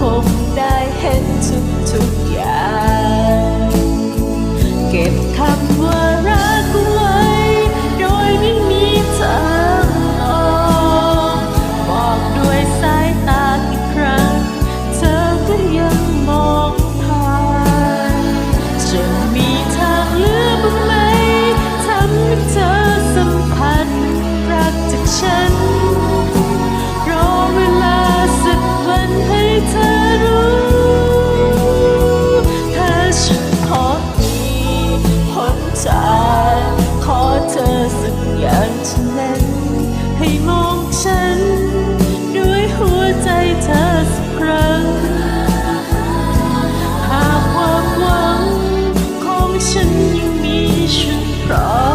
คงได้เห็นทุกๆอย่าง Oh.